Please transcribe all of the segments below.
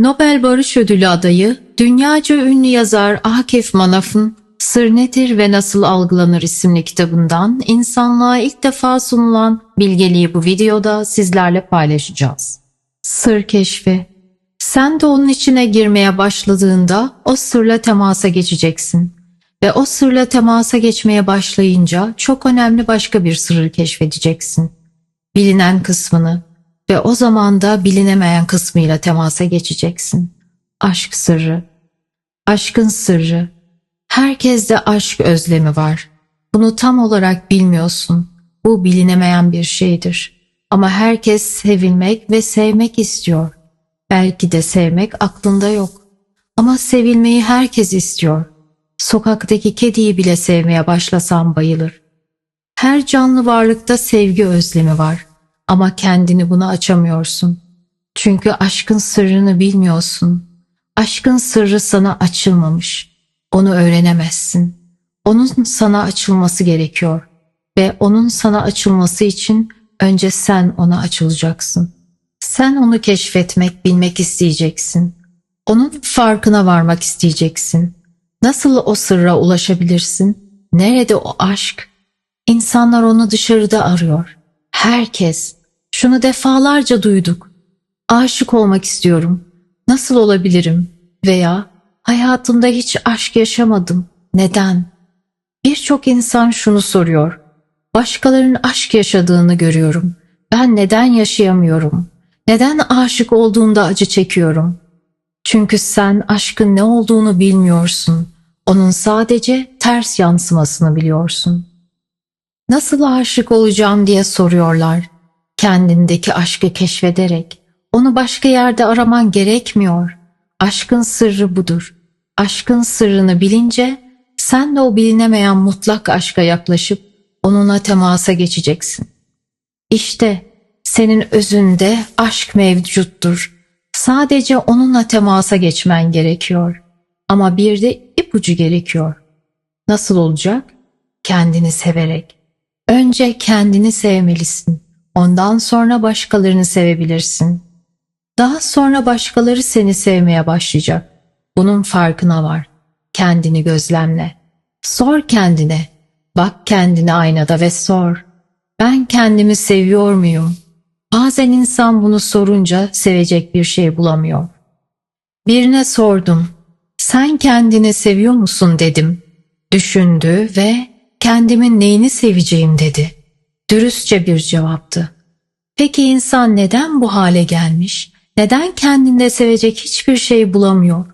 Nobel Barış Ödülü adayı, dünyaca ünlü yazar Akif Manaf'ın Sır Nedir ve Nasıl Algılanır isimli kitabından insanlığa ilk defa sunulan bilgeliği bu videoda sizlerle paylaşacağız. Sır keşfi Sen de onun içine girmeye başladığında o sırla temasa geçeceksin. Ve o sırla temasa geçmeye başlayınca çok önemli başka bir sırrı keşfedeceksin. Bilinen kısmını, ve o zaman da bilinemeyen kısmıyla temasa geçeceksin. Aşk sırrı. Aşkın sırrı. Herkeste aşk özlemi var. Bunu tam olarak bilmiyorsun. Bu bilinemeyen bir şeydir. Ama herkes sevilmek ve sevmek istiyor. Belki de sevmek aklında yok. Ama sevilmeyi herkes istiyor. Sokaktaki kediyi bile sevmeye başlasan bayılır. Her canlı varlıkta sevgi özlemi var. Ama kendini buna açamıyorsun. Çünkü aşkın sırrını bilmiyorsun. Aşkın sırrı sana açılmamış. Onu öğrenemezsin. Onun sana açılması gerekiyor. Ve onun sana açılması için önce sen ona açılacaksın. Sen onu keşfetmek, bilmek isteyeceksin. Onun farkına varmak isteyeceksin. Nasıl o sırra ulaşabilirsin? Nerede o aşk? İnsanlar onu dışarıda arıyor. Herkes şunu defalarca duyduk. Aşık olmak istiyorum. Nasıl olabilirim? Veya hayatımda hiç aşk yaşamadım. Neden? Birçok insan şunu soruyor. Başkalarının aşk yaşadığını görüyorum. Ben neden yaşayamıyorum? Neden aşık olduğunda acı çekiyorum? Çünkü sen aşkın ne olduğunu bilmiyorsun. Onun sadece ters yansımasını biliyorsun. Nasıl aşık olacağım diye soruyorlar kendindeki aşkı keşfederek onu başka yerde araman gerekmiyor. Aşkın sırrı budur. Aşkın sırrını bilince sen de o bilinemeyen mutlak aşka yaklaşıp onunla temasa geçeceksin. İşte senin özünde aşk mevcuttur. Sadece onunla temasa geçmen gerekiyor. Ama bir de ipucu gerekiyor. Nasıl olacak? Kendini severek. Önce kendini sevmelisin. Ondan sonra başkalarını sevebilirsin. Daha sonra başkaları seni sevmeye başlayacak. Bunun farkına var. Kendini gözlemle. Sor kendine. Bak kendine aynada ve sor. Ben kendimi seviyor muyum? Bazen insan bunu sorunca sevecek bir şey bulamıyor. Birine sordum. Sen kendini seviyor musun dedim. Düşündü ve kendimin neyini seveceğim dedi.'' Dürüstçe bir cevaptı. Peki insan neden bu hale gelmiş? Neden kendinde sevecek hiçbir şey bulamıyor?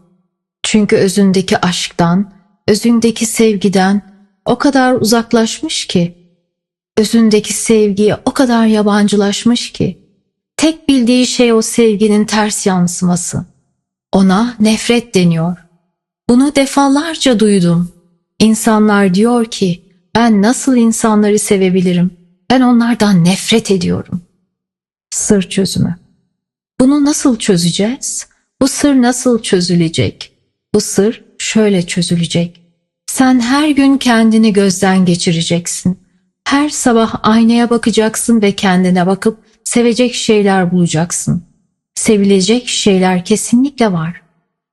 Çünkü özündeki aşktan, özündeki sevgiden o kadar uzaklaşmış ki, özündeki sevgiye o kadar yabancılaşmış ki, tek bildiği şey o sevginin ters yansıması. Ona nefret deniyor. Bunu defalarca duydum. İnsanlar diyor ki, ben nasıl insanları sevebilirim? Ben onlardan nefret ediyorum. Sır çözümü. Bunu nasıl çözeceğiz? Bu sır nasıl çözülecek? Bu sır şöyle çözülecek. Sen her gün kendini gözden geçireceksin. Her sabah aynaya bakacaksın ve kendine bakıp sevecek şeyler bulacaksın. Sevilecek şeyler kesinlikle var.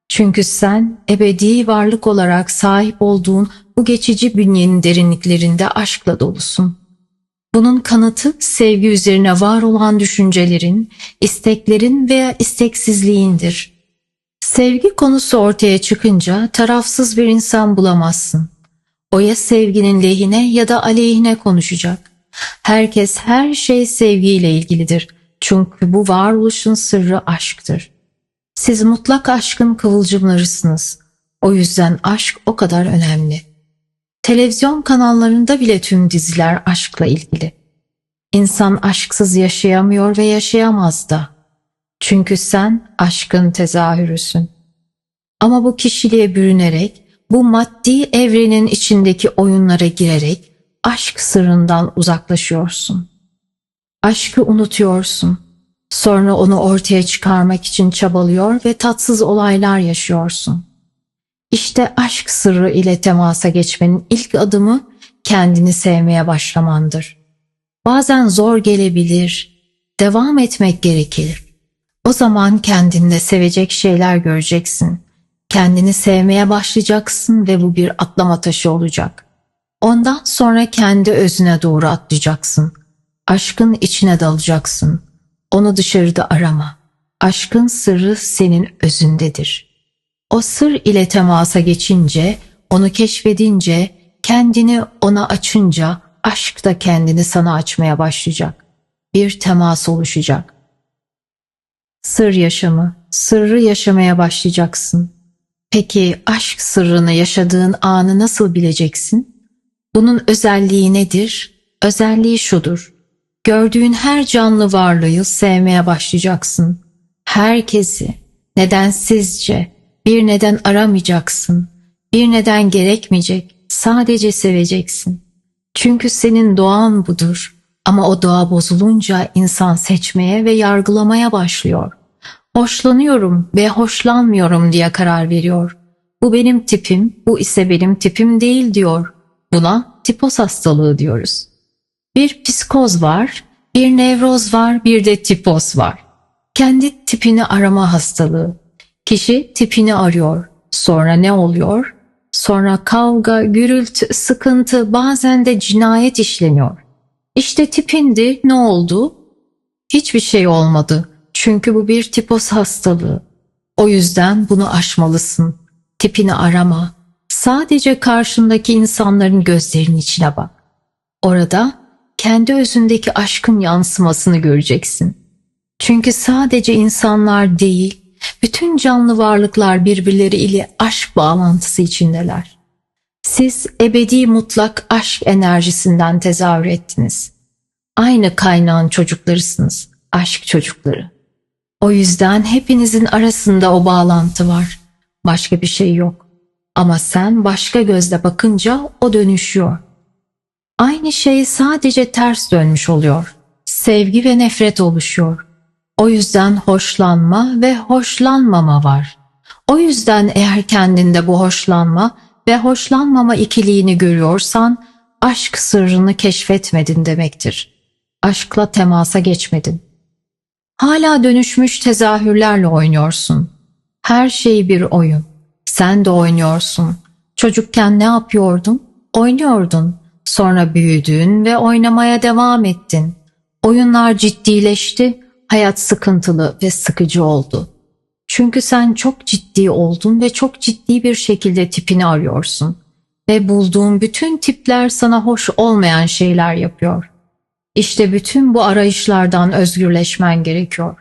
Çünkü sen ebedi varlık olarak sahip olduğun bu geçici bünyenin derinliklerinde aşkla dolusun. Bunun kanıtı sevgi üzerine var olan düşüncelerin, isteklerin veya isteksizliğindir. Sevgi konusu ortaya çıkınca tarafsız bir insan bulamazsın. O ya sevginin lehine ya da aleyhine konuşacak. Herkes her şey sevgiyle ilgilidir. Çünkü bu varoluşun sırrı aşktır. Siz mutlak aşkın kıvılcımlarısınız. O yüzden aşk o kadar önemli.'' Televizyon kanallarında bile tüm diziler aşkla ilgili. İnsan aşksız yaşayamıyor ve yaşayamaz da. Çünkü sen aşkın tezahürüsün. Ama bu kişiliğe bürünerek, bu maddi evrenin içindeki oyunlara girerek aşk sırrından uzaklaşıyorsun. Aşkı unutuyorsun. Sonra onu ortaya çıkarmak için çabalıyor ve tatsız olaylar yaşıyorsun.'' İşte aşk sırrı ile temasa geçmenin ilk adımı kendini sevmeye başlamandır. Bazen zor gelebilir, devam etmek gerekir. O zaman kendinde sevecek şeyler göreceksin. Kendini sevmeye başlayacaksın ve bu bir atlama taşı olacak. Ondan sonra kendi özüne doğru atlayacaksın. Aşkın içine dalacaksın. Onu dışarıda arama. Aşkın sırrı senin özündedir. O sır ile temasa geçince, onu keşfedince, kendini ona açınca aşk da kendini sana açmaya başlayacak. Bir temas oluşacak. Sır yaşamı, sırrı yaşamaya başlayacaksın. Peki aşk sırrını yaşadığın anı nasıl bileceksin? Bunun özelliği nedir? Özelliği şudur. Gördüğün her canlı varlığı sevmeye başlayacaksın. Herkesi, nedensizce, bir neden aramayacaksın. Bir neden gerekmeyecek, sadece seveceksin. Çünkü senin doğan budur. Ama o doğa bozulunca insan seçmeye ve yargılamaya başlıyor. Hoşlanıyorum ve hoşlanmıyorum diye karar veriyor. Bu benim tipim, bu ise benim tipim değil diyor. Buna tipos hastalığı diyoruz. Bir psikoz var, bir nevroz var, bir de tipos var. Kendi tipini arama hastalığı. Kişi tipini arıyor. Sonra ne oluyor? Sonra kavga, gürültü, sıkıntı, bazen de cinayet işleniyor. İşte tipindi, ne oldu? Hiçbir şey olmadı. Çünkü bu bir tipos hastalığı. O yüzden bunu aşmalısın. Tipini arama. Sadece karşındaki insanların gözlerinin içine bak. Orada kendi özündeki aşkın yansımasını göreceksin. Çünkü sadece insanlar değil, bütün canlı varlıklar birbirleri ile aşk bağlantısı içindeler. Siz ebedi mutlak aşk enerjisinden tezahür ettiniz. Aynı kaynağın çocuklarısınız, aşk çocukları. O yüzden hepinizin arasında o bağlantı var. Başka bir şey yok. Ama sen başka gözle bakınca o dönüşüyor. Aynı şey sadece ters dönmüş oluyor. Sevgi ve nefret oluşuyor. O yüzden hoşlanma ve hoşlanmama var. O yüzden eğer kendinde bu hoşlanma ve hoşlanmama ikiliğini görüyorsan aşk sırrını keşfetmedin demektir. Aşkla temasa geçmedin. Hala dönüşmüş tezahürlerle oynuyorsun. Her şey bir oyun. Sen de oynuyorsun. Çocukken ne yapıyordun? Oynuyordun. Sonra büyüdün ve oynamaya devam ettin. Oyunlar ciddileşti hayat sıkıntılı ve sıkıcı oldu. Çünkü sen çok ciddi oldun ve çok ciddi bir şekilde tipini arıyorsun. Ve bulduğun bütün tipler sana hoş olmayan şeyler yapıyor. İşte bütün bu arayışlardan özgürleşmen gerekiyor.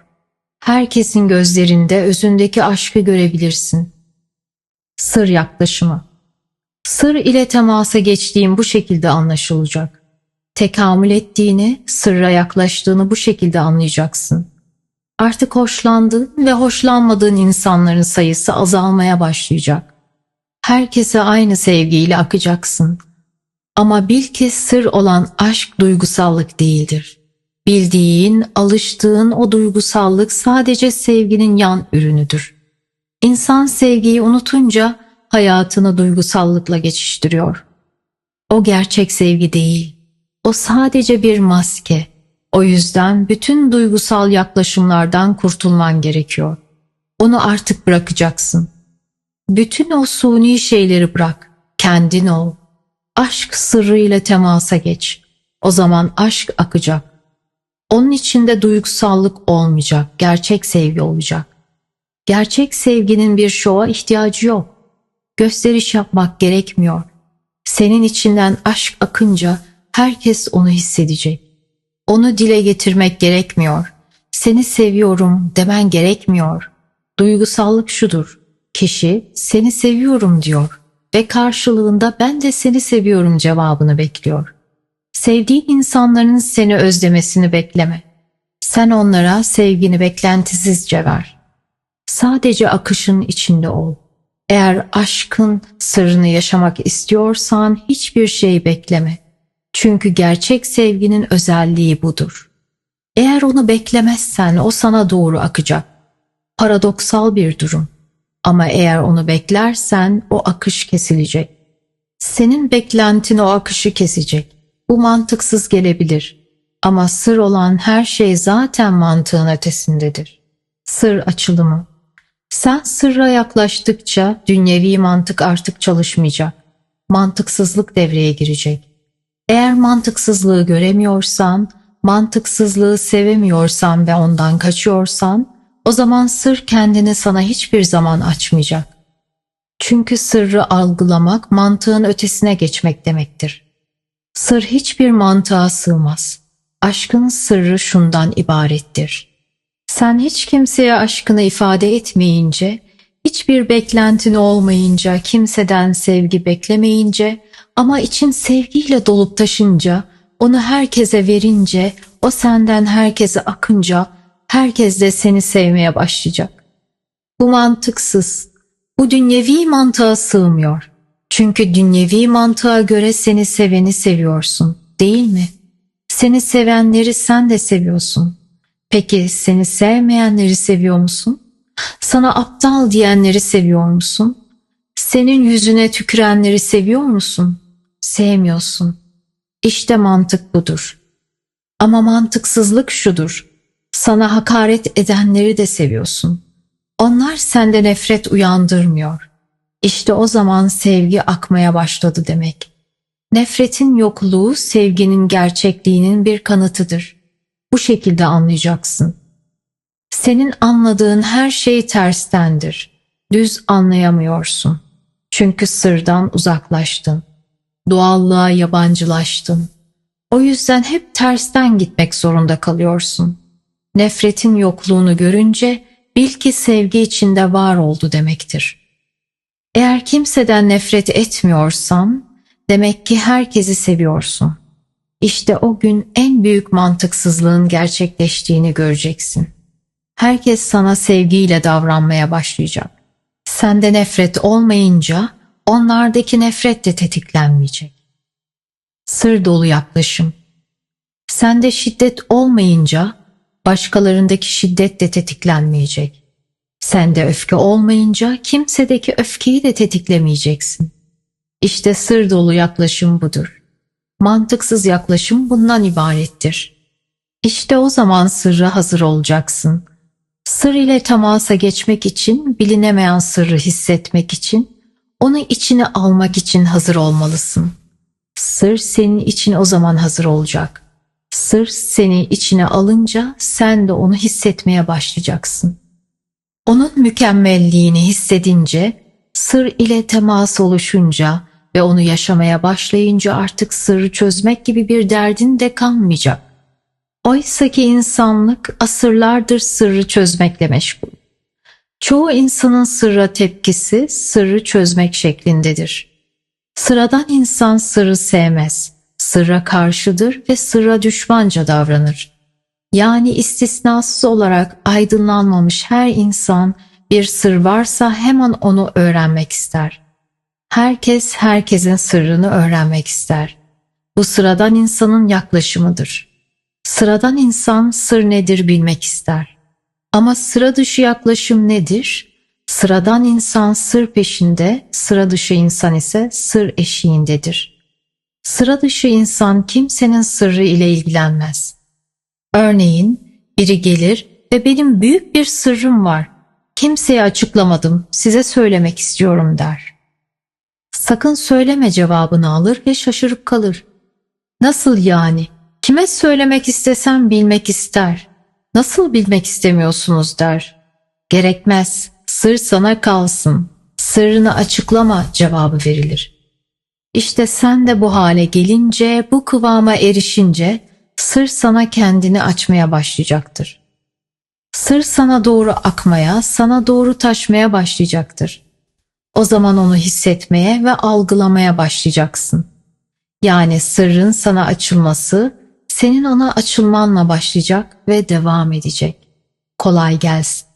Herkesin gözlerinde özündeki aşkı görebilirsin. Sır yaklaşımı Sır ile temasa geçtiğin bu şekilde anlaşılacak tekamül ettiğini, sırra yaklaştığını bu şekilde anlayacaksın. Artık hoşlandığın ve hoşlanmadığın insanların sayısı azalmaya başlayacak. Herkese aynı sevgiyle akacaksın. Ama bil ki sır olan aşk duygusallık değildir. Bildiğin, alıştığın o duygusallık sadece sevginin yan ürünüdür. İnsan sevgiyi unutunca hayatını duygusallıkla geçiştiriyor. O gerçek sevgi değil. O sadece bir maske. O yüzden bütün duygusal yaklaşımlardan kurtulman gerekiyor. Onu artık bırakacaksın. Bütün o suni şeyleri bırak. Kendin ol. Aşk sırrıyla temasa geç. O zaman aşk akacak. Onun içinde duygusallık olmayacak, gerçek sevgi olacak. Gerçek sevginin bir şova ihtiyacı yok. Gösteriş yapmak gerekmiyor. Senin içinden aşk akınca herkes onu hissedecek. Onu dile getirmek gerekmiyor. Seni seviyorum demen gerekmiyor. Duygusallık şudur. Kişi seni seviyorum diyor ve karşılığında ben de seni seviyorum cevabını bekliyor. Sevdiğin insanların seni özlemesini bekleme. Sen onlara sevgini beklentisizce ver. Sadece akışın içinde ol. Eğer aşkın sırrını yaşamak istiyorsan hiçbir şey bekleme. Çünkü gerçek sevginin özelliği budur. Eğer onu beklemezsen o sana doğru akacak. Paradoksal bir durum. Ama eğer onu beklersen o akış kesilecek. Senin beklentin o akışı kesecek. Bu mantıksız gelebilir. Ama sır olan her şey zaten mantığın ötesindedir. Sır açılımı Sen sırra yaklaştıkça dünyevi mantık artık çalışmayacak. Mantıksızlık devreye girecek. Eğer mantıksızlığı göremiyorsan, mantıksızlığı sevemiyorsan ve ondan kaçıyorsan, o zaman sır kendini sana hiçbir zaman açmayacak. Çünkü sırrı algılamak mantığın ötesine geçmek demektir. Sır hiçbir mantığa sığmaz. Aşkın sırrı şundan ibarettir. Sen hiç kimseye aşkını ifade etmeyince, hiçbir beklentin olmayınca, kimseden sevgi beklemeyince ama için sevgiyle dolup taşınca, onu herkese verince, o senden herkese akınca, herkes de seni sevmeye başlayacak. Bu mantıksız, bu dünyevi mantığa sığmıyor. Çünkü dünyevi mantığa göre seni seveni seviyorsun, değil mi? Seni sevenleri sen de seviyorsun. Peki seni sevmeyenleri seviyor musun? Sana aptal diyenleri seviyor musun? Senin yüzüne tükürenleri seviyor musun? Sevmiyorsun. İşte mantık budur. Ama mantıksızlık şudur. Sana hakaret edenleri de seviyorsun. Onlar sende nefret uyandırmıyor. İşte o zaman sevgi akmaya başladı demek. Nefretin yokluğu sevginin gerçekliğinin bir kanıtıdır. Bu şekilde anlayacaksın. Senin anladığın her şey terstendir. Düz anlayamıyorsun. Çünkü sırdan uzaklaştın. Doğallığa yabancılaştın. O yüzden hep tersten gitmek zorunda kalıyorsun. Nefretin yokluğunu görünce bil ki sevgi içinde var oldu demektir. Eğer kimseden nefret etmiyorsan demek ki herkesi seviyorsun. İşte o gün en büyük mantıksızlığın gerçekleştiğini göreceksin. Herkes sana sevgiyle davranmaya başlayacak. Sende nefret olmayınca onlardaki nefret de tetiklenmeyecek. Sır dolu yaklaşım. Sende şiddet olmayınca başkalarındaki şiddet de tetiklenmeyecek. Sende öfke olmayınca kimsedeki öfkeyi de tetiklemeyeceksin. İşte sır dolu yaklaşım budur. Mantıksız yaklaşım bundan ibarettir. İşte o zaman sırra hazır olacaksın. Sır ile temasa geçmek için, bilinemeyen sırrı hissetmek için, onu içine almak için hazır olmalısın. Sır senin için o zaman hazır olacak. Sır seni içine alınca sen de onu hissetmeye başlayacaksın. Onun mükemmelliğini hissedince, sır ile temas oluşunca ve onu yaşamaya başlayınca artık sırrı çözmek gibi bir derdin de kalmayacak. Oysa ki insanlık asırlardır sırrı çözmekle meşgul. Çoğu insanın sırra tepkisi sırrı çözmek şeklindedir. Sıradan insan sırrı sevmez, sırra karşıdır ve sırra düşmanca davranır. Yani istisnasız olarak aydınlanmamış her insan bir sır varsa hemen onu öğrenmek ister. Herkes herkesin sırrını öğrenmek ister. Bu sıradan insanın yaklaşımıdır. Sıradan insan sır nedir bilmek ister. Ama sıra dışı yaklaşım nedir? Sıradan insan sır peşinde, sıra dışı insan ise sır eşiğindedir. Sıra dışı insan kimsenin sırrı ile ilgilenmez. Örneğin biri gelir ve benim büyük bir sırrım var. Kimseye açıklamadım, size söylemek istiyorum der. Sakın söyleme cevabını alır ve şaşırıp kalır. Nasıl yani? Kime söylemek istesem bilmek ister. Nasıl bilmek istemiyorsunuz der. Gerekmez, sır sana kalsın. Sırrını açıklama cevabı verilir. İşte sen de bu hale gelince, bu kıvama erişince sır sana kendini açmaya başlayacaktır. Sır sana doğru akmaya, sana doğru taşmaya başlayacaktır. O zaman onu hissetmeye ve algılamaya başlayacaksın. Yani sırrın sana açılması senin ona açılmanla başlayacak ve devam edecek. Kolay gelsin.